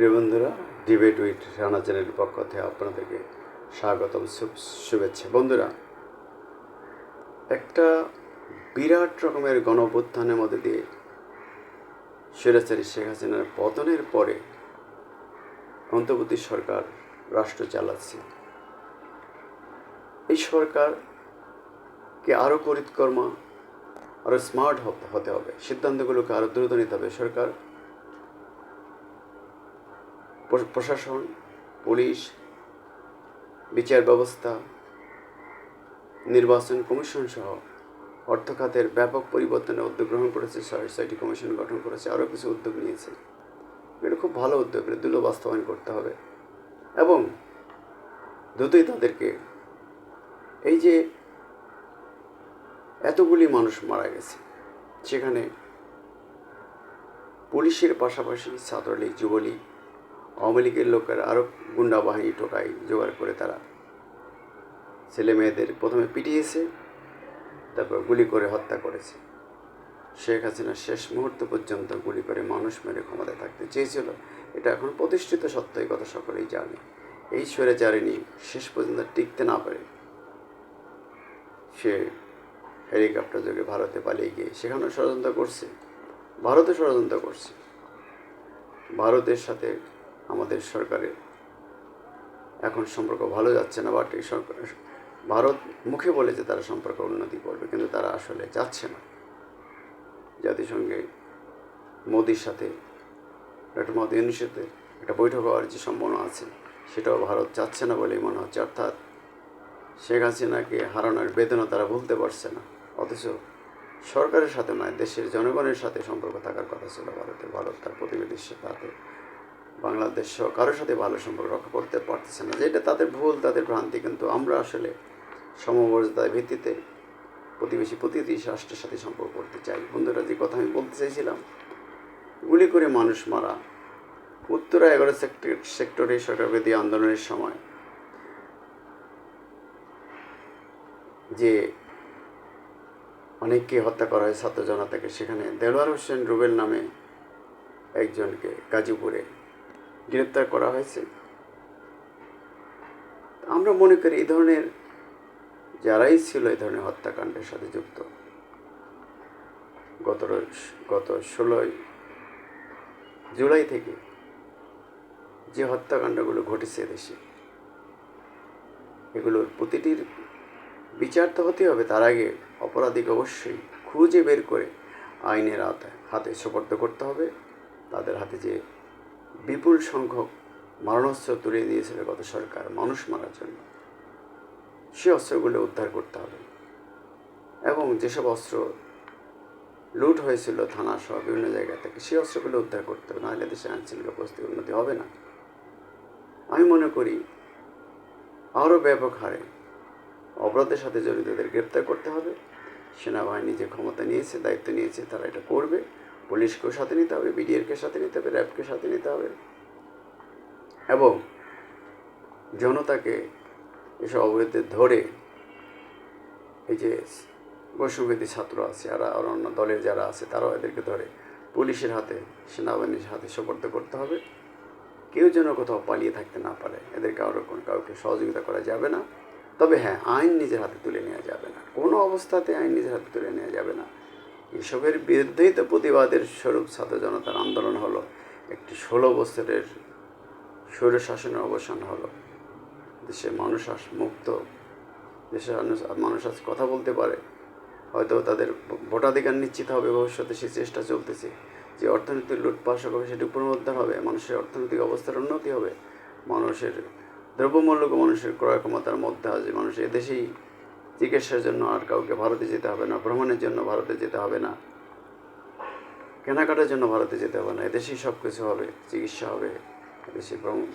প্রিয় বন্ধুরা debate with Rana চ্যানেলের পক্ষ থেকে আপনাদেরকে স্বাগতম শুভেচ্ছা। বন্ধুরা, একটা বিরাট রকমের গণঅভ্যুত্থানের মধ্যে দিয়ে স্বৈরাচারী শেখ হাসিনার পতনের পরে অন্তর্বর্তী সরকার রাষ্ট্র চালাচ্ছে। এই সরকারকে আরও করিতকর্মা, আরও স্মার্ট হতে হবে, সিদ্ধান্তগুলোকে আরও দ্রুত নিতে হবে। সরকার প্রশাসন, পুলিশ, বিচার ব্যবস্থা, নির্বাচন কমিশন সহ অর্থ খাতের ব্যাপক পরিবর্তনে উদ্যোগ গ্রহণ করেছে ছয়- ছয়টি কমিশন গঠন করেছে, আরও কিছু উদ্যোগ নিয়েছে। এটা খুব ভালো উদ্যোগ, এটা দ্রুত বাস্তবায়ন করতে হবে। এবং দ্রুতই তাদেরকে এই যে এতগুলি মানুষ মারা গেছে, সেখানে পুলিশের পাশাপাশি ছাত্রলীগ, যুবলীগ আওয়ামী লীগের লোকেরা আরও গুন্ডা বাহিনী টোকাই জোগাড় করে তারা। ছেলে মেয়েদের প্রথমে পিটিয়েছে, তারপর গুলি করে হত্যা করেছে। শেখ হাসিনা শেষ মুহূর্ত পর্যন্ত গুলি করে মানুষ মেরে ক্ষমতায় থাকতে চেয়েছিল। এটা এখন প্রতিষ্ঠিত সত্য, এই কথা সকলেই জানে। এই স্বৈরাচারিণী শেষ পর্যন্ত টিকতে না পারে। সে হেলিকপ্টার যোগে ভারতে পালিয়ে গিয়ে সেখানেও ষড়যন্ত্র করছে, ভারতে ষড়যন্ত্র করছে। ভারতের সাথে আমাদের সরকারের এখন সম্পর্ক ভালো যাচ্ছে না বাট এই সরকার, ভারত মুখে বলে যে তারা সম্পর্ক উন্নতি করবে, কিন্তু তারা আসলে যাচ্ছে না। জাতিসংঘে মোদির সাথে, ডক্টর মোদী ইউনির একটা বৈঠক হওয়ার যে সম্ভাবনা আছে, সেটাও ভারত যাচ্ছে না বলেই মনে হচ্ছে। অর্থাৎ শেখ হাসিনাকে হারানোর বেদনা তারা ভুলতে পারছে না। অথচ সরকারের সাথে নয়, দেশের জনগণের সাথে সম্পর্ক থাকার কথা ছিল ভারতের ভারত তার প্রতিবেশীর সাথে বাংলাদেশ সহ কারোর সাথে ভালো সম্পর্ক রক্ষা করতে পারতেছে না যেটা তাদের ভুল, তাদের ভ্রান্তি, কিন্তু আমরা আসলে সমমর্যাদার ভিত্তিতে প্রতিবেশী প্রতিটি রাষ্ট্রের সাথে সম্পর্ক করতে চাই। বন্ধুরা, যে কথা আমি বলতে চাইছিলাম, গুলি করে মানুষ মারা, উত্তরা এগারো সেক্টর, সেক্টরে সরকারবিরোধী আন্দোলনের সময় যে অনেককে হত্যা করা হয় ছাত্র জনতাকে, সেখানে দেলোয়ার হোসেন রুবেল নামে একজনকে গাজীপুরে গ্রেপ্তার করা হয়েছে। আমরা মনে করি এই ধরনের যারাই ছিল এই ধরনের হত্যাকাণ্ডের সাথে যুক্ত, গত গত ষোলোই জুলাই থেকে যে হত্যাকাণ্ডগুলো ঘটেছে দেশে এগুলোর প্রতিটির বিচার তো হতে হবে, তার আগে অপরাধীকে অবশ্যই খুঁজে বের করে আইনের আওতায়, হাতে সোপর্দ করতে হবে, তাদের হাতে যে বিপুল সংখ্যক মারণাস্ত্র তুলে দিয়েছিল গত সরকার, মানুষ মারার জন্য। সে অস্ত্রগুলো উদ্ধার করতে হবে। এবং যেসব অস্ত্র লুট হয়েছিল থানা সহ বিভিন্ন জায়গা থেকে সেই অস্ত্রগুলো উদ্ধার করতে হবে, নাহলে দেশের আইনশৃঙ্খলা পরিস্থিতি উন্নতি হবে না। আমি মনে করি আরও ব্যাপক হারে অপরাধের সাথে জড়িতদের গ্রেপ্তার করতে হবে। সেনাবাহিনী যে ক্ষমতা নিয়েছে, দায়িত্ব নিয়েছে, তারা এটা করবে। পুলিশকেও সাথে নিতে হবে, বিডিআরকে সাথে নিতে হবে, র্যাবকে সাথে নিতে হবে। এবং জনতাকে এসব অবৈধদের ধরে এই যে বৈষম্যবিধি ছাত্র আছে আর আর অন্য দলের যারা আছে, তারাও এদেরকে ধরে। পুলিশের হাতে, সেনাবাহিনীর হাতে সোপর্দ করতে হবে। কেউ যেন কোথাও পালিয়ে থাকতে না পারে, এদের কারোর কোনো কাউকে সহযোগিতা করা যাবে না। তবে হ্যাঁ আইন নিজের হাতে তুলে নেওয়া যাবে না। কোনো অবস্থাতে আইন নিজের হাতে তুলে নেওয়া যাবে না। এসবের বিরুদ্ধেই তো প্রতিবাদের স্বরূপ ছাত্র জনতার আন্দোলন হলো। একটি ষোলো বছরের স্বৈর শাসনের অবসান হলো। দেশে মানুষ আজ মুক্ত দেশের মানুষ- আজ কথা বলতে পারে। হয়তো তাদের ভোটাধিকার নিশ্চিত হবে, ভবিষ্যতে সেই চেষ্টা চলতেছে। যে অর্থনৈতিক লুটপাট হবে সেটি পুনরুদ্ধার হবে, মানুষের অর্থনৈতিক অবস্থার উন্নতি হবে। মানুষের দ্রব্যমূল্য মানুষের ক্রয় ক্ষমতার মধ্যে আছে। মানুষ এদেশেই চিকিৎসার জন্য আর কাউকে ভারতে যেতে হবে না, ভ্রমণের জন্য ভারতে যেতে হবে না, কেনাকাটার জন্য ভারতে যেতে হবে না, এদেশেই সব কিছু হবে, চিকিৎসা হবে, এদেশে ভ্রমণ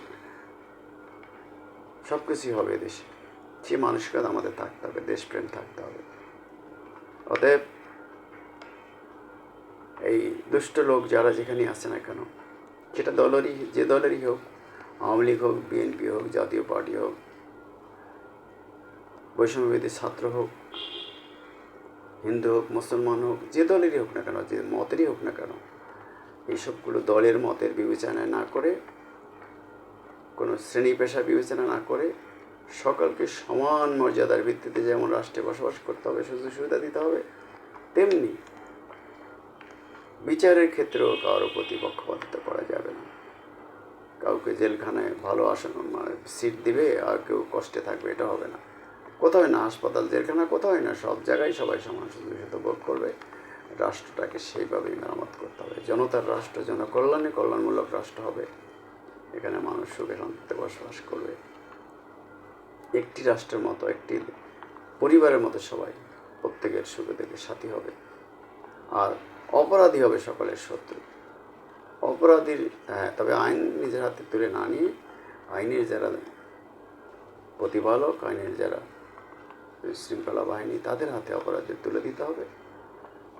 সব কিছুই হবে এদেশে। সে মানসিকতা আমাদের থাকতে হবে, দেশপ্রেম থাকতে হবে। অতএব এই দুষ্ট লোক যারা যেখানে আসে না কেন, সেটা দলেরই, যে দলেরই হোক, আওয়ামী লীগ হোক, বিএনপি হোক, জাতীয় পার্টি হোক বৈষম্যবিধি ছাত্র হোক, হিন্দু হোক, মুসলমান হোক, যে দলেরই হোক না কেন, যে মতেরই হোক না কেন এইসবগুলো দলের মতের বিবেচনায় না করে, কোনো শ্রেণি পেশা বিবেচনা না করে, সকলকে সমান মর্যাদার ভিত্তিতে যেমন রাষ্ট্রে বসবাস করতে হবে, সুযোগ সুবিধা দিতে হবে, তেমনি বিচারের ক্ষেত্রেও কারোর প্রতি পক্ষপাতিত্ব করা যাবে না। কাউকে জেলখানায় ভালো আসন মানে সিট দিবে আর কেউ কষ্টে থাকবে, এটা হবে না। কোথাও না, হাসপাতাল, জেলখানা কোথাও না, সব জায়গায় সবাই সমান সুযোগ সুবিধা ভোগ করবে। রাষ্ট্রটাকে সেইভাবেই মেরামত করতে হবে। জনতার রাষ্ট্র জনকল্যাণে কল্যাণমূলক রাষ্ট্র হবে, এখানে মানুষ সুখে শান্তিতে বসবাস করবে। একটি রাষ্ট্রের মতো, একটি পরিবারের মতো সবাই প্রত্যেকের সুখে থেকে সাথী হবে। আর অপরাধী হবে সকলের শত্রু। অপরাধীর হ্যাঁ তবে আইন নিজের হাতে তুলে না নিয়ে, আইনের যারা প্রতিপালক, আইনের যারা শৃঙ্খলা বাহিনী তাদের হাতে অপরাধের তুলে দিতে হবে।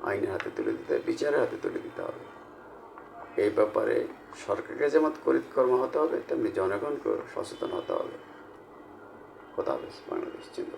আইনের হাতে তুলে দিতে হবে বিচারের হাতে তুলে দিতে হবে। এই ব্যাপারে সরকারকে যেমন কর্ম হতে হবে, তেমনি জনগণকেও সচেতন হতে হবে। কথা হবে বাংলাদেশ চিন্তা